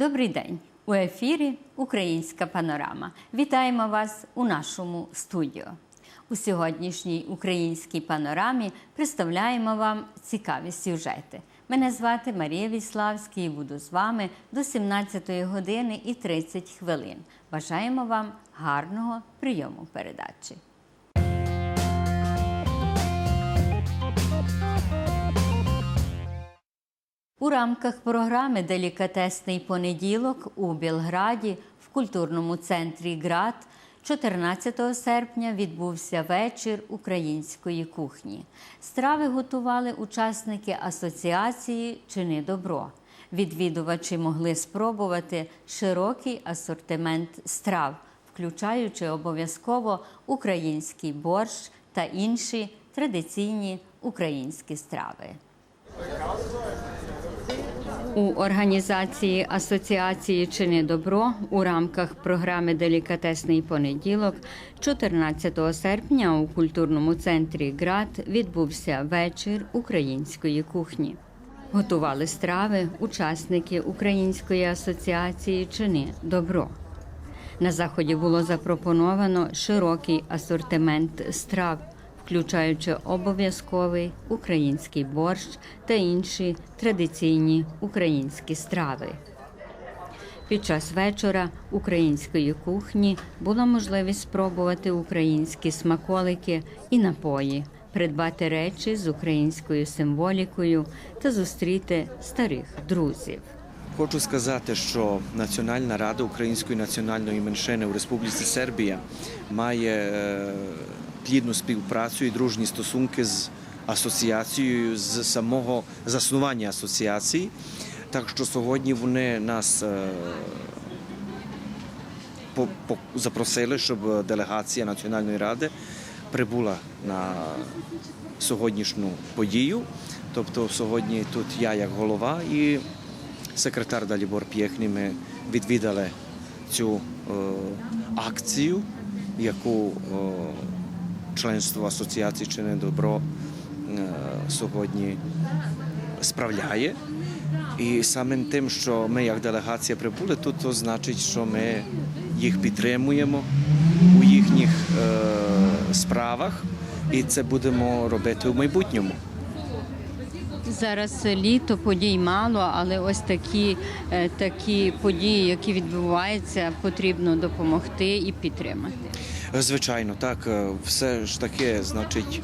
Добрий день! У ефірі Українська панорама. Вітаємо вас у нашому студіо. У сьогоднішній українській панорамі представляємо вам цікаві сюжети. Мене звати Марія Віславська і буду з вами до 17 години і 30 хвилин. Бажаємо вам гарного прийому передачі. У рамках програми Делікатесний понеділок у Білграді в культурному центрі ГРАД 14 серпня відбувся вечір української кухні. Страви готували учасники асоціації Чини добро. Відвідувачі могли спробувати широкий асортимент страв, включаючи обов'язково український борщ та інші традиційні українські страви. У організації Асоціації Чини добро у рамках програми Делікатесний понеділок 14 серпня у культурному центрі ГРАД відбувся вечір української кухні. Готували страви учасники Української асоціації Чини добро. На заході було запропоновано широкий асортимент страв, включаючи обов'язковий український борщ та інші традиційні українські страви. Під час вечора української кухні була можливість спробувати українські смаколики і напої, придбати речі з українською символікою та зустріти старих друзів. Хочу сказати, що Національна рада української національної меншини у Республіці Сербія має е, плідну співпрацю і дружні стосунки з асоціацією з самого заснування асоціації. Так що сьогодні вони нас е, запросили, щоб делегація Національної ради прибула на сьогоднішню подію. Тобто сьогодні тут я як голова і секретар Далібор П'єхні ми відвідали цю е, акцію, яку е, членство асоціації «Чини добро е, сьогодні справляє. І самим тим, що ми як делегація прибули, тут то значить, що ми їх підтримуємо у їхніх е, справах, і це будемо робити в майбутньому. Зараз літо подій мало, але ось такі, е, такі події, які відбуваються, потрібно допомогти і підтримати. Звичайно, так. е, Все ж таки, значить,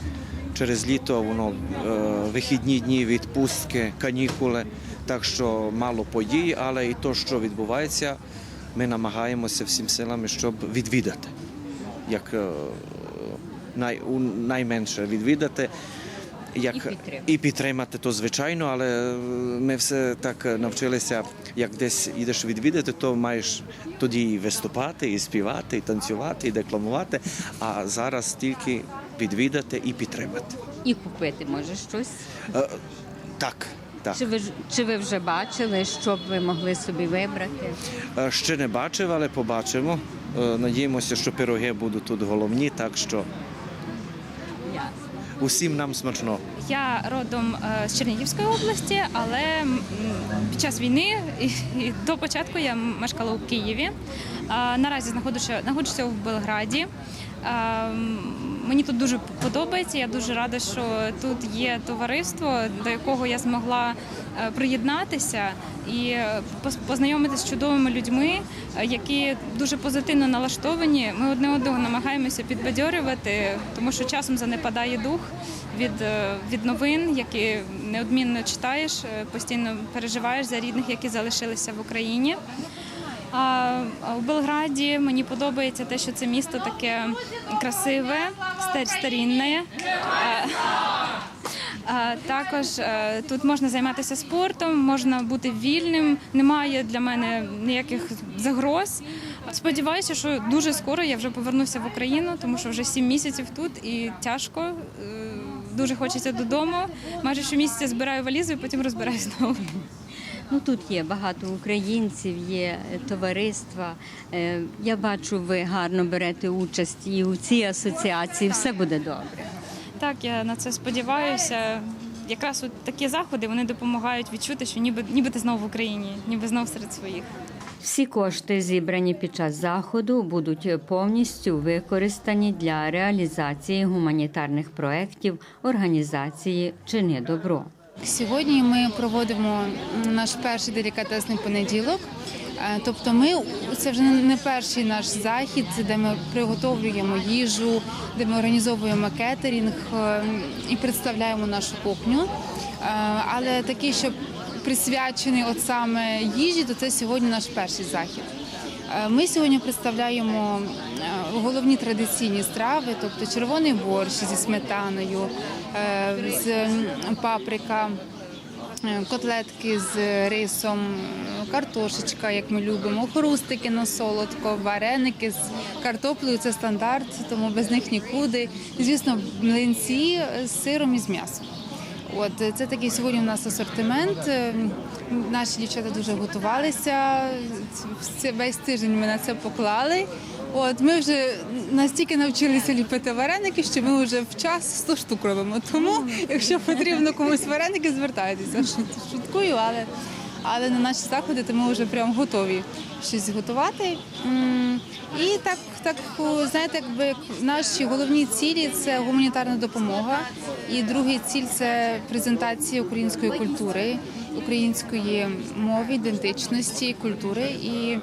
через літо воно е, вихідні дні, відпустки, канікули. Так що мало подій, але і то, що відбувається, ми намагаємося всім силами, щоб відвідати. Як е, най, найменше відвідати. Як І підтримати. і підтримати, то звичайно, але е, ми все так е, навчилися, як десь їдеш відвідати, то маєш тоді і виступати, і співати, і танцювати, і декламувати. А зараз тільки відвідати і підтримати. І купити може щось. Е, Так, так. Чи ви чи ви вже бачили, що б ви могли собі вибрати? Е, Ще не бачив, але побачимо. Надіємося, що пироги будуть тут головні, так що. Усім нам смачно. Я родом е, з Чернігівської області, але під час війни і, до початку я мешкала у Києві. Наразі знаходжуся, знаходжуся в Белграді. Мені тут дуже подобається. Я дуже рада, що тут є товариство, до якого я змогла е, приєднатися і е, познайомитися з чудовими людьми, е, які дуже позитивно налаштовані. Ми одне одного намагаємося підбадьорювати, тому що часом занепадає дух від, від новин, які неодмінно читаєш, постійно переживаєш за рідних, які залишилися в Україні. А в Белграді мені подобається те, що це місто таке красиве, стар- старінне. Також е, тут можна займатися спортом, можна бути вільним. Немає для мене ніяких загроз. Сподіваюся, що дуже скоро я вже повернуся в Україну, тому що вже сім місяців тут і тяжко. Е, Дуже хочеться додому. Майже щомісяця збираю валізу і потім розбираю знову. Ну тут є багато українців, є е, товариства. Е, Я бачу, ви гарно берете участь і у цій асоціації. Все буде добре. Так, я на це сподіваюся. якраз от такі заходи вони допомагають відчути, що ніби, ніби ти знову в Україні, ніби знову серед своїх. Всі кошти, зібрані під час заходу, будуть повністю використані для реалізації гуманітарних проєктів організації Чини добро. Сьогодні ми проводимо наш перший делікатесний понеділок. Е, Тобто, ми це вже не перший наш захід, де ми приготовлюємо їжу, де ми організовуємо кетерінг е, і представляємо нашу кухню. Е, Але такий, що присвячений от саме їжі, то це сьогодні наш перший захід. Ми сьогодні представляємо головні традиційні страви, тобто червоний борщ зі сметаною, з паприка, е, котлетки з рисом, е, картошечка, як ми любимо, хрустики на солодко, вареники з картоплею це стандарт, тому без них нікуди. Звісно, млинці з сиром і з м'ясом. От е, це такий сьогодні у нас асортимент. Е, Наші дівчата дуже готувалися. Весь тиждень ми на це поклали. От ми вже настільки навчилися ліпити вареники, що ми вже в час 100 штук робимо. Тому, якщо потрібно комусь вареники, звертайтеся. Шут- Шуткую, але, але на наші заходи то ми вже прям готові щось готувати. І так, так знаєте, якби наші головні цілі це гуманітарна допомога. І другий ціль це презентація української культури, української мови, ідентичності, культури. І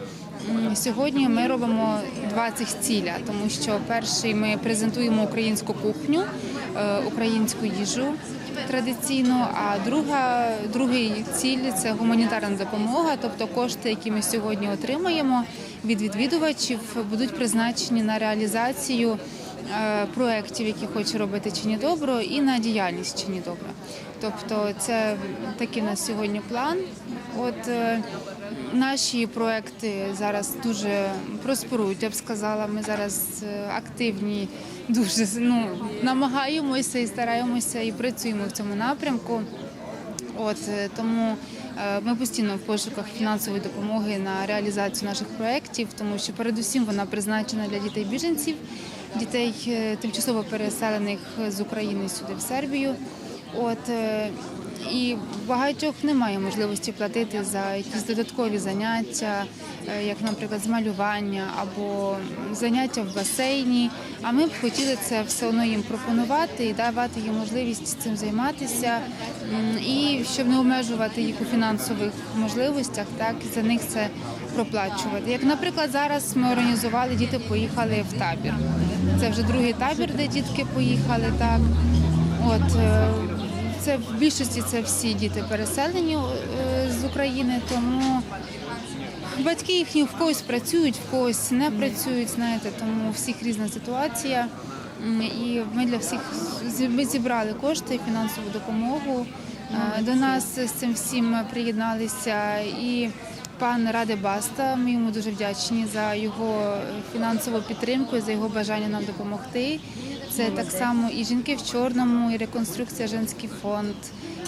сьогодні ми робимо два цих ціля, тому що перший ми презентуємо українську кухню, е, українську їжу традиційну. А друга, другий ціль це гуманітарна допомога, тобто кошти, які ми сьогодні отримаємо від відвідувачів, будуть призначені на реалізацію е, проєктів, які хоче робити Чині Добро, і на діяльність Чині Добро. Тобто, це такий у нас сьогодні план. От е, наші проекти зараз дуже просперують, я б сказала. Ми зараз е, активні, дуже ну, намагаємося і стараємося і працюємо в цьому напрямку. От е, тому е, ми постійно в пошуках фінансової допомоги на реалізацію наших проєктів, тому що передусім вона призначена для дітей біженців, дітей тимчасово переселених з України сюди в Сербію. От і багатьох немає можливості платити за якісь додаткові заняття, е, як, наприклад, з малювання або заняття в басейні. А ми б хотіли це все одно їм пропонувати і давати їм можливість цим займатися, і щоб не обмежувати їх у фінансових можливостях, так за них це проплачувати. Як, наприклад, зараз ми організували, діти поїхали в табір. Це вже другий табір, де дітки поїхали. Так от е, це в більшості це всі діти переселені е, з України, тому батьки їхні в когось працюють, в когось не працюють. Знаєте, тому у всіх різна ситуація. І ми для всіх ми зібрали кошти, фінансову допомогу. Е, До нас з цим всім приєдналися і пан Раде Баста. Ми йому дуже вдячні за його фінансову підтримку, за його бажання нам допомогти. Це так само і жінки в чорному, і реконструкція женський фонд,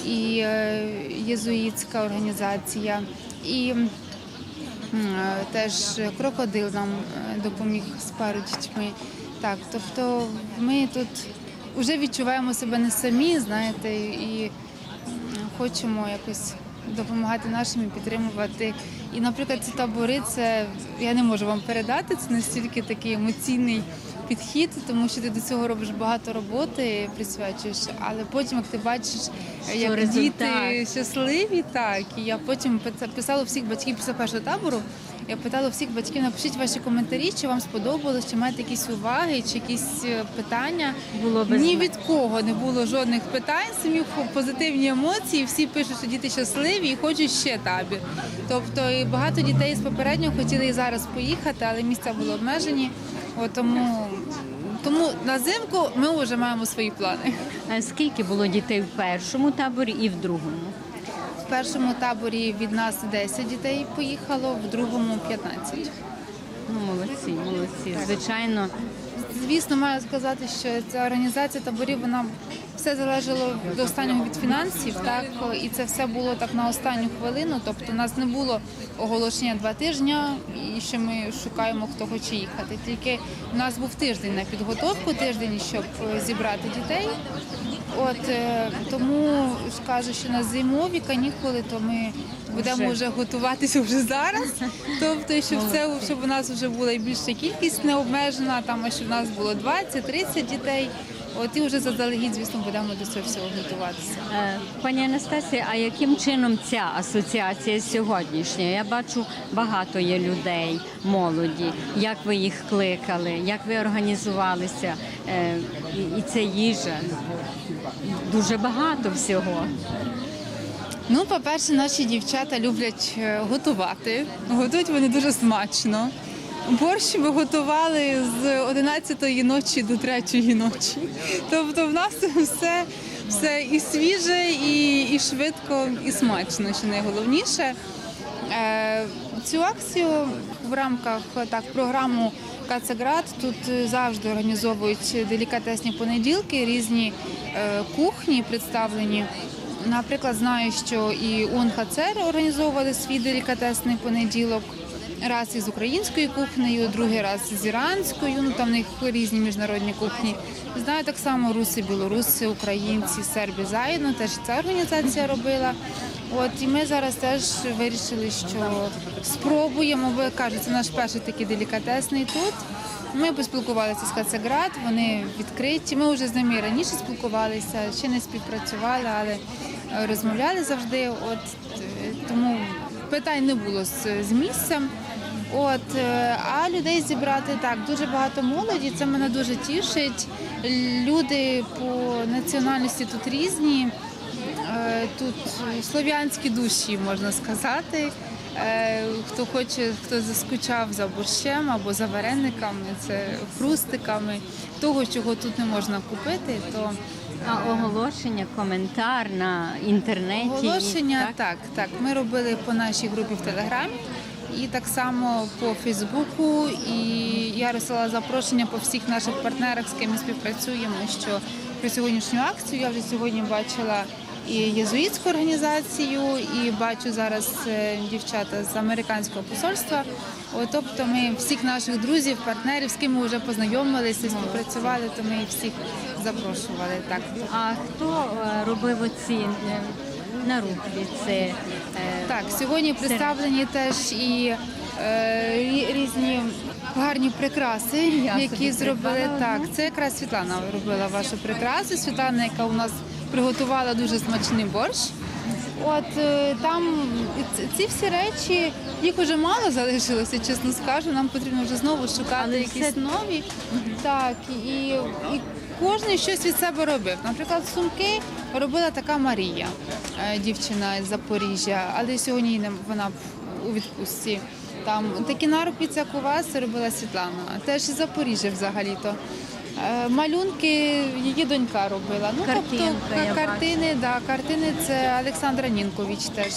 і е, єзуїтська організація, і е, теж крокодил нам е, допоміг з пару дітьми. Так, тобто ми тут вже відчуваємо себе не самі, знаєте, і хочемо якось допомагати нашим і підтримувати. І, наприклад, ці табори, це я не можу вам передати, це настільки такий емоційний підхід, тому що ти до цього робиш багато роботи, присвячуєш, але потім, як ти бачиш, як результат. діти щасливі, так. І я потім писала всіх батьків після першого табору. Я питала всіх батьків, напишіть ваші коментарі, чи вам сподобалось, чи маєте якісь уваги, чи якісь е, питання. Було без Ні від кого не було жодних питань, самі позитивні емоції. Всі пишуть, що діти щасливі і хочуть ще табір. Тобто і багато дітей з попереднього хотіли і зараз поїхати, але місця були обмежені. От тому, тому на зимку ми вже маємо свої плани. А скільки було дітей в першому таборі і в другому? В першому таборі від нас 10 дітей поїхало, в другому 15. Ну, молодці, молодці. Звичайно, Звісно, маю сказати, що ця організація таборів вона все залежало до останнього від фінансів, так і це все було так на останню хвилину. Тобто, у нас не було оголошення два тижні, і що ми шукаємо, хто хоче їхати. Тільки у нас був тиждень на підготовку, тиждень, щоб е, зібрати дітей. От е, тому скажу, що на зимові канікули, то ми будемо Вже. готуватися вже зараз. Тобто, щоб це щоб у нас вже була і більша кількість не обмежена, там щоб у нас було 20-30 дітей. От і вже заздалегідь, звісно, будемо до цього всього готуватися. Е, Пані Анастасія, а яким чином ця асоціація сьогоднішня? Я бачу, багато є людей, молоді. Як ви їх кликали, як ви організувалися? Е, І це їжа. Дуже багато всього. Ну, по-перше, наші дівчата люблять е, готувати. Готують вони дуже смачно. Борщ ми готували з 11-ї ночі до 3-ї ночі. Тобто в нас все, все і свіже, і, і швидко, і смачно, що найголовніше. Е, Цю акцію в рамках так програму Кацеград тут завжди організовують делікатесні понеділки, різні е, кухні представлені. Наприклад, знаю, що і УНХЦР організовували свій делікатесний понеділок. Раз із українською кухнею, другий раз з іранською. Ну там в них різні міжнародні кухні. Знаю так само руси, білоруси, українці, серби заєдно. Теж ця організація робила. От і ми зараз теж вирішили, що спробуємо, бо кажуть, це наш перший такий делікатесний тут. Ми поспілкувалися з Кацеград, вони відкриті. Ми вже з ними раніше спілкувалися, ще не співпрацювали, але е, розмовляли завжди. От е, тому питань не було з, з місцем. От, е, а людей зібрати так, дуже багато молоді, це мене дуже тішить. Люди по національності тут різні. Е, Тут слов'янські душі, можна сказати. Е, Хто хоче, хто заскучав за борщем або за варениками, це хрустиками, того, чого тут не можна купити, то А оголошення, коментар на інтернеті. оголошення так? так, так. Ми робили по нашій групі в Телеграмі і так само по Фейсбуку. І я розсилала запрошення по всіх наших партнерах, з ким ми співпрацюємо. Що про сьогоднішню акцію я вже сьогодні бачила і єзуїтську організацію, і бачу зараз е, дівчата з американського посольства. Тобто ми всіх наших друзів, партнерів, з ким ми вже познайомилися, співпрацювали, то ми всіх запрошували. Так. А хто е, робив оці е, нарубки? Це Так, сьогодні представлені теж і е, різні гарні прикраси, які зробили так. Це якраз Світлана робила вашу прикрасу. Світлана, яка у нас приготувала дуже смачний борщ. От е, там ці всі речі, їх вже мало залишилося, чесно скажу. Нам потрібно вже знову шукати якісь нові. Так, і, і кожен щось від себе робив. Наприклад, сумки робила така Марія, е, дівчина з Запоріжжя, але сьогодні вона у відпустці. Там такі нарупіця куваси робила Світлана, теж із Запоріжжя взагалі-то. Е, Малюнки її донька робила. Ну, Картинка, тобто, картини, да, картини це Олександра Нінкович теж,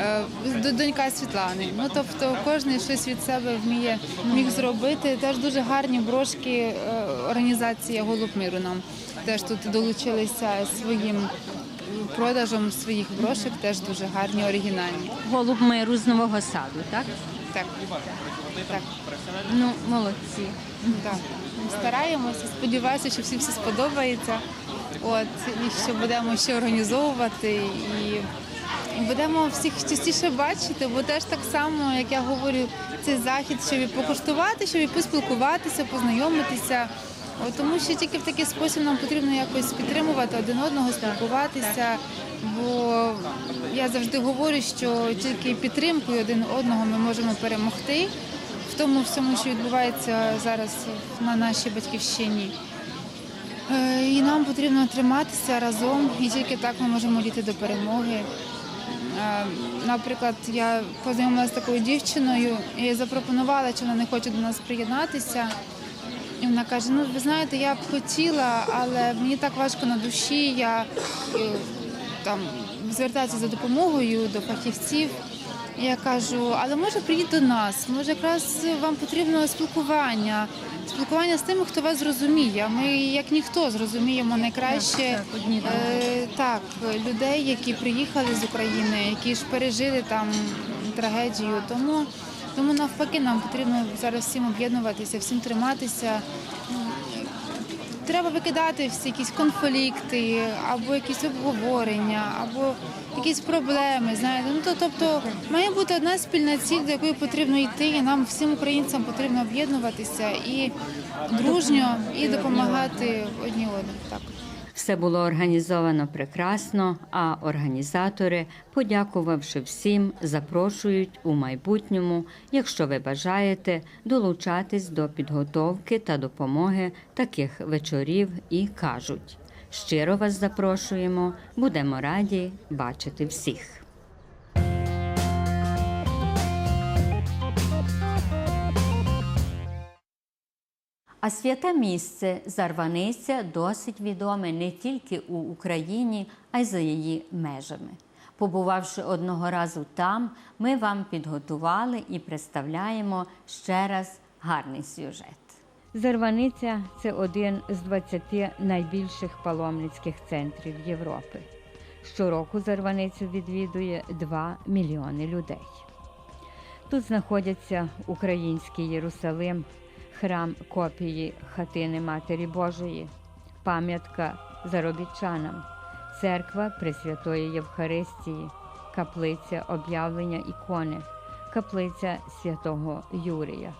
е, донька Світлани. Ну тобто кожен щось від себе вміє міг зробити. Теж дуже гарні брошки е, організація Голуб миру нам теж тут долучилися своїм продажем своїх брошок, теж дуже гарні, оригінальні. голуб миру з нового саду, так? Так, так. Ну, молодці. Так, стараємося, сподіваюся, що всім все сподобається. От, і що будемо ще організовувати і, і будемо всіх частіше бачити, бо теж так само, як я говорю, цей захід, щоб і покуштувати, щоб і поспілкуватися, познайомитися. От, тому що тільки в такий спосіб нам потрібно якось підтримувати один одного, спілкуватися. Бо я завжди говорю, що тільки підтримкою один одного ми можемо перемогти тому всьому, що відбувається зараз на нашій батьківщині. Е, І нам потрібно триматися разом, і тільки так ми можемо дійти до перемоги. Е, Наприклад, я познайомилася з такою дівчиною і запропонувала, чи вона не хоче до нас приєднатися. І вона каже: ну ви знаєте, я б хотіла, але мені так важко на душі. Я е, там звертаюся за допомогою до фахівців. Я кажу, але може приїдь до нас, може якраз вам потрібно спілкування, спілкування з тими, хто вас зрозуміє. Ми, як ніхто, зрозуміємо найкраще е, так, людей, які приїхали з України, які ж пережили там трагедію. Тому, тому навпаки, нам потрібно зараз всім об'єднуватися, всім триматися. Треба викидати всі якісь конфлікти, або якісь обговорення, або якісь проблеми. Знаєте, ну то тобто має бути одна спільна ціль, до якої потрібно йти, і нам всім українцям потрібно об'єднуватися і дружньо, і допомагати одні одним. Так. Все було організовано прекрасно, а організатори, подякувавши всім, запрошують у майбутньому, якщо ви бажаєте, долучатись до підготовки та допомоги таких вечорів і кажуть: щиро вас запрошуємо, будемо раді бачити всіх. А святе місце Зарваниця досить відоме не тільки у Україні, а й за її межами. Побувавши одного разу там, ми вам підготували і представляємо ще раз гарний сюжет. Зарваниця це один з 20 найбільших паломницьких центрів Європи. Щороку Зарваницю відвідує 2 мільйони людей. Тут знаходяться український Єрусалим, храм копії хатини Матері Божої, пам'ятка заробітчанам, церква Пресвятої Євхаристії, каплиця об'явлення ікони, каплиця святого Юрія,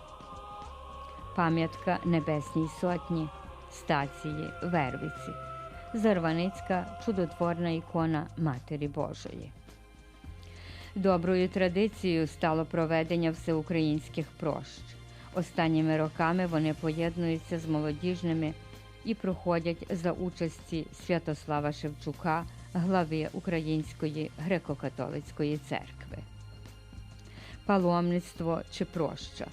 пам'ятка Небесній Сотні, стації Вервиці, Зарваницька чудотворна ікона Матері Божої. Доброю традицією стало проведення всеукраїнських прощ. Останніми роками вони поєднуються з молодіжними і проходять за участі Святослава Шевчука, глави Української греко-католицької церкви. Паломництво чи проща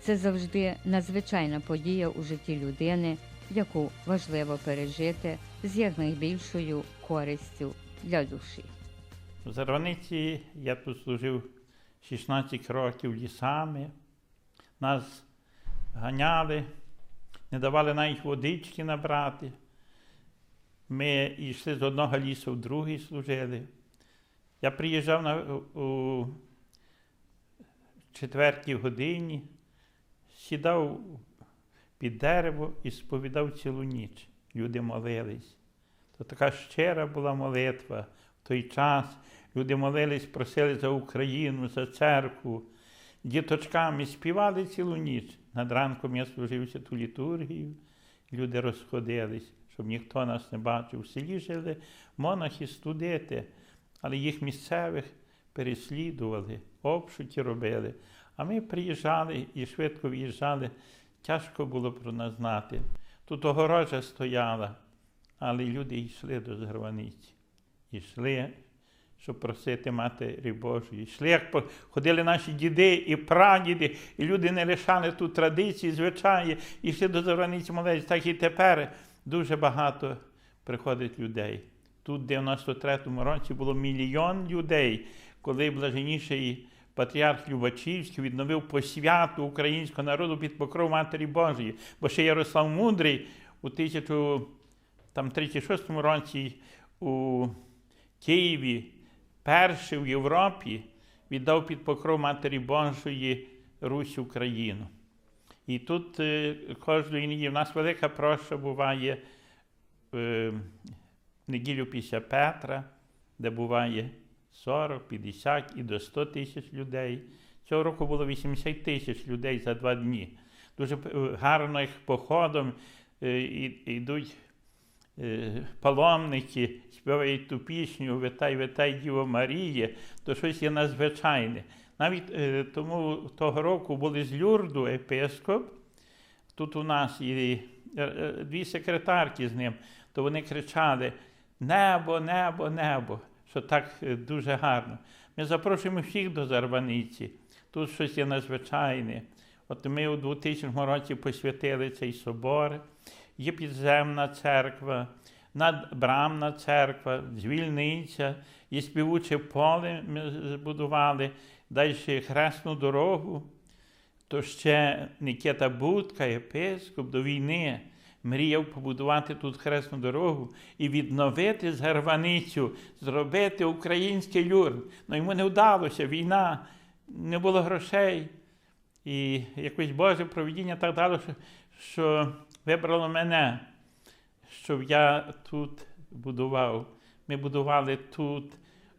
це завжди надзвичайна подія у житті людини, яку важливо пережити з якнайбільшою користю для душі. В Зарваниці я тут служив 16 років лісами. Нас ганяли, не давали навіть водички набрати. Ми йшли з одного лісу в другий служили. Я приїжджав на, у четвертій годині, сідав під дерево і сповідав цілу ніч. Люди молились. То така щира була молитва в той час. Люди молились, просили за Україну, за церкву. Діточками співали цілу ніч. Над ранком я служив ту літургію. Люди розходились, щоб ніхто нас не бачив. В селі жили монахи, студити, але їх місцевих переслідували, обшуті робили. А ми приїжджали і швидко в'їжджали. Тяжко було про нас знати. Тут огорожа стояла, але люди йшли до Згрваниці. Йшли, щоб просити Матері Божої. Йшли, як ходили наші діди і прадіди, і люди не лишали тут традиції, звичаї, йшли до Згрваниці молитися. Так і тепер дуже багато приходить людей. Тут в 93-му році було мільйон людей, коли блаженніший патріарх Любачівський відновив посвяту українського народу під покров Матері Божої. Бо ще Ярослав Мудрий у 1036 році у Києві, перший в Європі, віддав під покров Матері Божої Русь Україну. І тут е, кожної неділі в нас велика проща буває е, неділю після Петра, де буває 40, 50 і до 100 тисяч людей. Цього року було 80 тисяч людей за два дні. Дуже е, гарно їх походом е, йдуть паломники, співають ту пісню Витай, витай, Діво Маріє, то щось є надзвичайне. Навіть е, тому того року були з Люрду епископ, тут у нас і е, е, дві секретарки з ним, то вони кричали: Небо, небо, небо, що так е, дуже гарно. Ми запрошуємо всіх до Зарваниці. Тут щось є надзвичайне. От ми у 2000 році посвятили цей собор, є підземна церква, надбрамна церква, дзвільниця, є співуче поле ми збудували, Далі хресну дорогу, то ще Никита Будка, єпископ до війни, мріяв побудувати тут хресну дорогу і відновити згарваницю, зробити український люрн. Ну йому не вдалося, війна, не було грошей. І якось Боже провідіння так дало, що вибрало мене, щоб я тут будував. Ми будували тут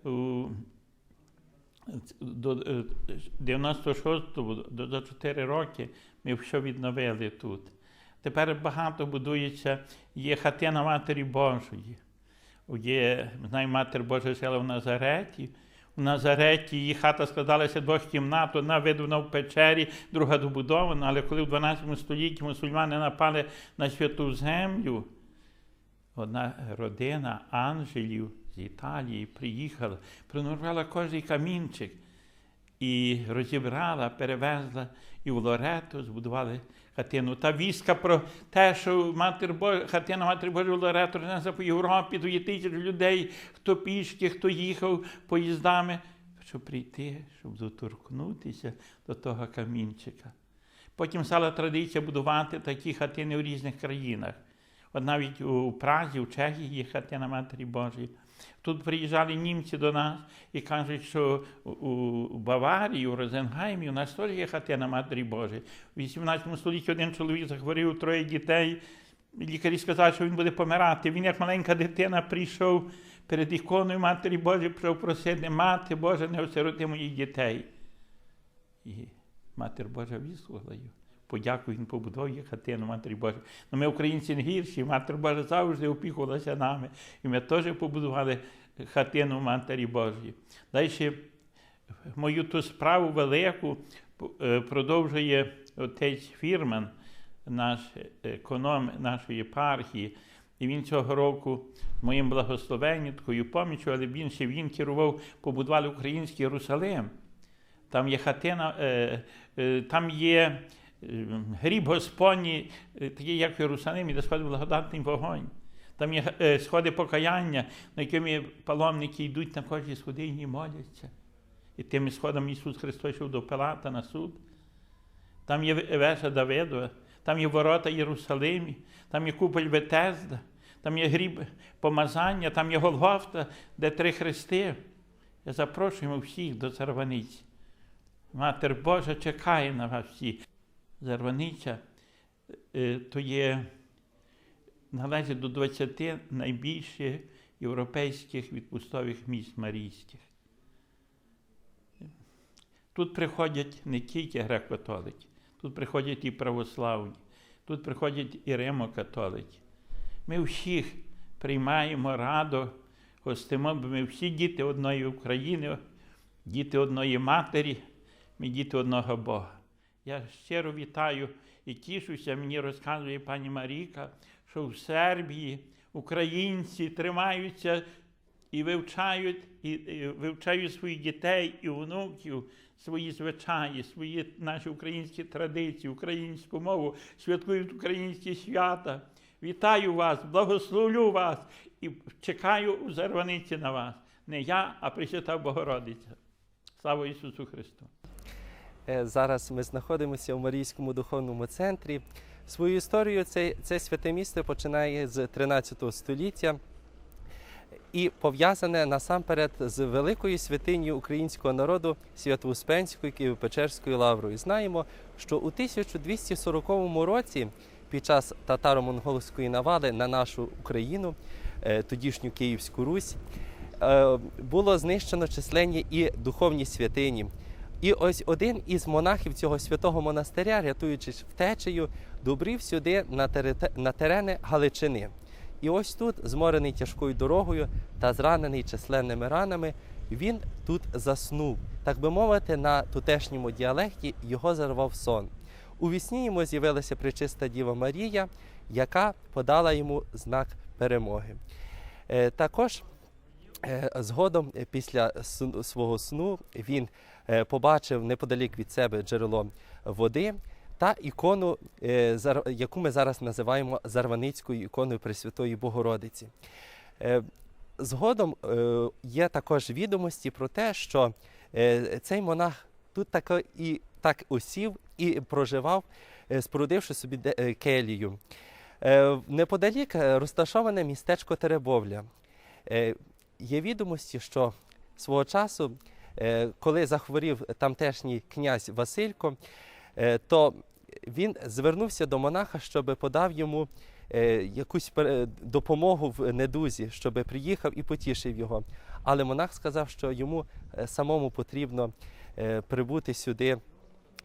у, до е, 96-го, до, до 4 роки ми все відновили тут. Тепер багато будується, є хатина Матері Божої. Є, знаю, Матір Божа села в Назареті. У Назареті її хата складалася двох кімнат, одна видана в печері, друга добудована. Але коли в 12 столітті мусульмани напали на святу землю, одна родина Анжелів з Італії приїхала, пронурвала кожний камінчик і розібрала, перевезла і в Лорету збудували хатину. Та вістка про те, що Матір Божа, хатина Матері Божої Лорету рознесла по Європі, до є тисяч людей, хто пішки, хто їхав поїздами, щоб прийти, щоб доторкнутися до того камінчика. Потім стала традиція будувати такі хатини у різних країнах. От навіть у Празі, у Чехії є хатина Матері Божої. Тут приїжджали німці до нас і кажуть, що у- Баварії, у Розенгаймі у нас теж є хатина Матері Божої. У 18 столітті один чоловік захворів троє дітей. Лікарі сказали, що він буде помирати. Він, як маленька дитина, прийшов перед іконою Матері Божої, почав просити, мати Божа, не осироти моїх дітей. І Матір Божа вислухала його. Подяку він побудував її хатину Матері Божої. Ну, ми, українці, не гірші, Матір Божа завжди опікувалася нами. І ми теж побудували хатину Матері Божої. Далі мою ту справу велику е, продовжує отець Фірман, наш економ нашої єпархії. І він цього року з моїм благословенням, такою помічю, але він ще він керував, побудували український Єрусалим. Там є хатина, е, е, там є гріб Господній, е, такий, як в Єрусалимі, де сходить благодатний вогонь. Там є е, сходи покаяння, на якими паломники йдуть на кожній сходині і моляться. І тими сходами Ісус Христос йшов до Пилата на суд. Там є вежа Давидова, там є ворота Єрусалимі, там є купель Ветезда, там є гріб помазання, там є Голгофта, де три хрести. Я запрошуємо всіх до Зарваниці. Матер Божа чекає на вас всіх. Зарваниця е, то є, належить до 20 найбільших європейських відпустових міст марійських. Тут приходять не тільки греко-католики, тут приходять і православні, тут приходять і римо-католики. Ми всіх приймаємо радо, гостимо, бо ми всі діти одної України, діти одної матері, ми діти одного Бога. Я щиро вітаю і тішуся, мені розказує пані Маріка, що в Сербії українці тримаються і вивчають, і, і вивчають своїх дітей і внуків, свої звичаї, свої наші українські традиції, українську мову, святкують українські свята. Вітаю вас, благословлю вас і чекаю у зарваниці на вас. Не я, а Пресвята Богородиця. Слава Ісусу Христу! Е, Зараз ми знаходимося в Марійському духовному центрі. Свою історію це, це святе місто починає з 13 століття і пов'язане насамперед з великою святиною українського народу Свято-Успенською Києво-Печерською лаврою. Знаємо, що у 1240 році під час татаро-монголської навали на нашу Україну, е, тодішню Київську Русь, е, було знищено численні і духовні святині. І ось один із монахів цього святого монастиря, рятуючись втечею, добрів сюди на, на терени Галичини. І ось тут, зморений тяжкою дорогою та зранений численними ранами, він тут заснув. Так би мовити, на тутешньому діалекті його зарвав сон. У вісні йому з'явилася пречиста Діва Марія, яка подала йому знак перемоги. Е, Також Е, Згодом, після свого сну, він побачив неподалік від себе джерело води та ікону, е, яку ми зараз називаємо Зарваницькою іконою Пресвятої Богородиці. Е, Згодом е, є також відомості про те, що Е, Цей монах тут тако і так осів і проживав, е, спорудивши собі е, келію. Е, Неподалік е, розташоване містечко Теребовля. Е, Є відомості, що свого часу, е, коли захворів тамтешній князь Василько, е, то він звернувся до монаха, щоб подав йому е, якусь допомогу в недузі, щоб приїхав і потішив його. Але монах сказав, що йому е, самому потрібно е, прибути сюди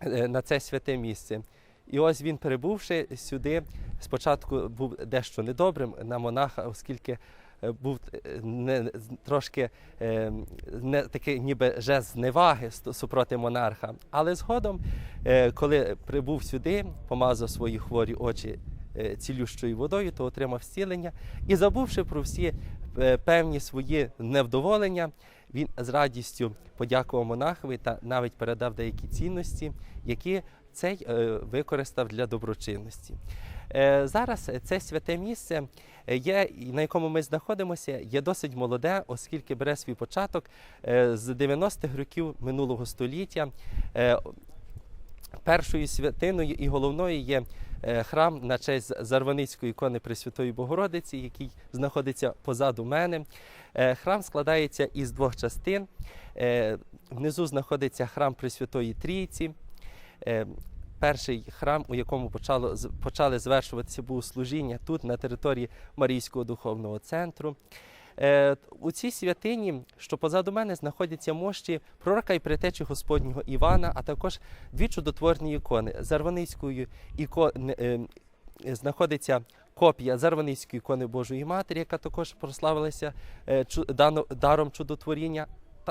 е, на це святе місце. І ось він, прибувши сюди, спочатку був дещо недобрим на монаха, оскільки е, був е, не, трошки е, не, такий ніби жест зневаги супроти монарха. Але згодом, е, коли прибув сюди, помазав свої хворі очі е, цілющою водою, то отримав зцілення. І забувши про всі е, певні свої невдоволення, він з радістю подякував монахові та навіть передав деякі цінності, які цей е, використав для доброчинності. Е, Зараз це святе місце е, є, на якому ми знаходимося, є досить молоде, оскільки бере свій початок е, з 90-х років минулого століття. Першою святиною і головною є храм на честь Зарваницької ікони Пресвятої Богородиці, який знаходиться позаду мене. Храм складається із двох частин. Внизу знаходиться храм Пресвятої Трійці. Перший храм, у якому почало, почали звершуватися богослужіння тут, на території Марійського духовного центру. Е, У цій святині, що позаду мене, знаходяться мощі пророка і притечі Господнього Івана, а також дві чудотворні ікони. Зарваницькою ікони, е, е, знаходиться копія Зарваницької ікони Божої Матері, яка також прославилася даром чудотворіння,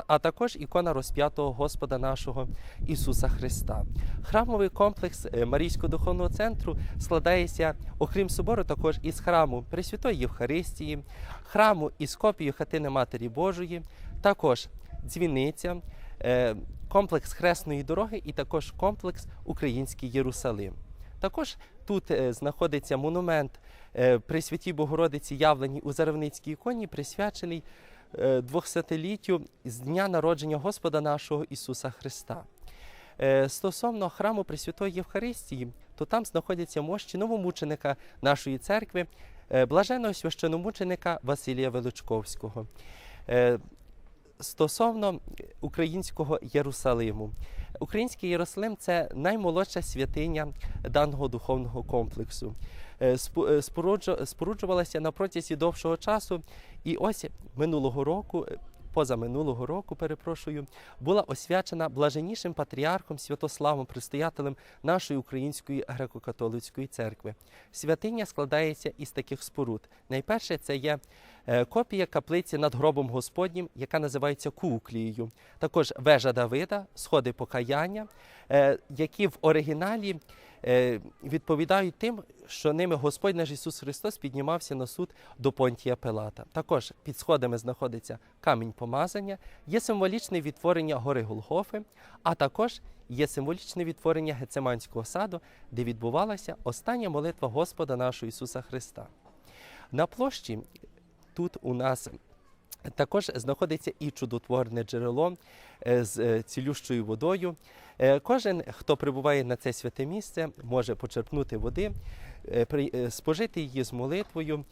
а також ікона розп'ятого Господа нашого Ісуса Христа. Храмовий комплекс е, Марійського духовного центру складається, окрім собору, також із храму Пресвятої Євхаристії, храму із копією хатини Матері Божої, також дзвіниця, е, комплекс Хресної дороги і також комплекс Український Єрусалим. Також тут е, знаходиться монумент е, Пресвятій Богородиці, явленій у Заревницькій іконі, присвячений е, двохсотиліттю з дня народження Господа нашого Ісуса Христа. Е, Стосовно храму Пресвятої Євхаристії, то там знаходяться мощі новомученика нашої церкви, е, блаженого священомученика Василія Величковського. Стосовно українського Єрусалиму. Український Єрусалим це наймолодша святиня даного духовного комплексу. Е, е, споруджу- Споруджувалася на протязі довшого часу, і ось минулого року, е, позаминулого року, перепрошую, була освячена блаженнішим патріархом Святославом, предстоятелем нашої української греко-католицької церкви. Святиня складається із таких споруд. Найперше це є е, копія каплиці над гробом Господнім, яка називається Куклією. Також вежа Давида, сходи покаяння, е, які в оригіналі відповідають тим, що ними Господь наш Ісус Христос піднімався на суд до Понтія Пилата. Також під сходами знаходиться камінь помазання, є символічне відтворення гори Голгофи, а також є символічне відтворення Гецеманського саду, де відбувалася остання молитва Господа нашого Ісуса Христа. На площі тут у нас також знаходиться і чудотворне джерело е, з е, цілющою водою. Е, Кожен, хто прибуває на це святе місце, може почерпнути води, е, е, спожити її з молитвою.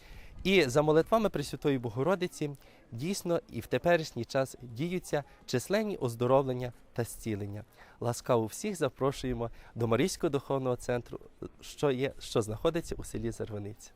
І за молитвами Пресвятої Богородиці дійсно і в теперішній час діються численні оздоровлення та зцілення. Ласкаво всіх запрошуємо до Марійського духовного центру, що є, що знаходиться у селі Зарваниця.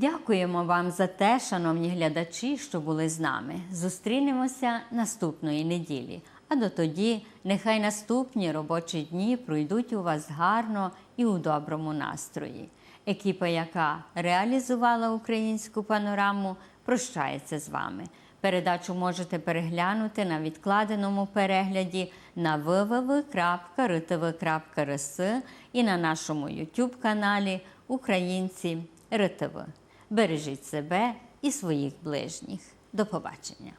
Дякуємо вам за те, шановні глядачі, що були з нами. Зустрінемося наступної неділі. А до тоді, нехай наступні робочі дні пройдуть у вас гарно і у доброму настрої. Екіпа, яка реалізувала українську панораму, прощається з вами. Передачу можете переглянути на відкладеному перегляді на www.rtv.rs і на нашому YouTube каналі Українці РТВ. Бережіть себе і своїх ближніх. До побачення!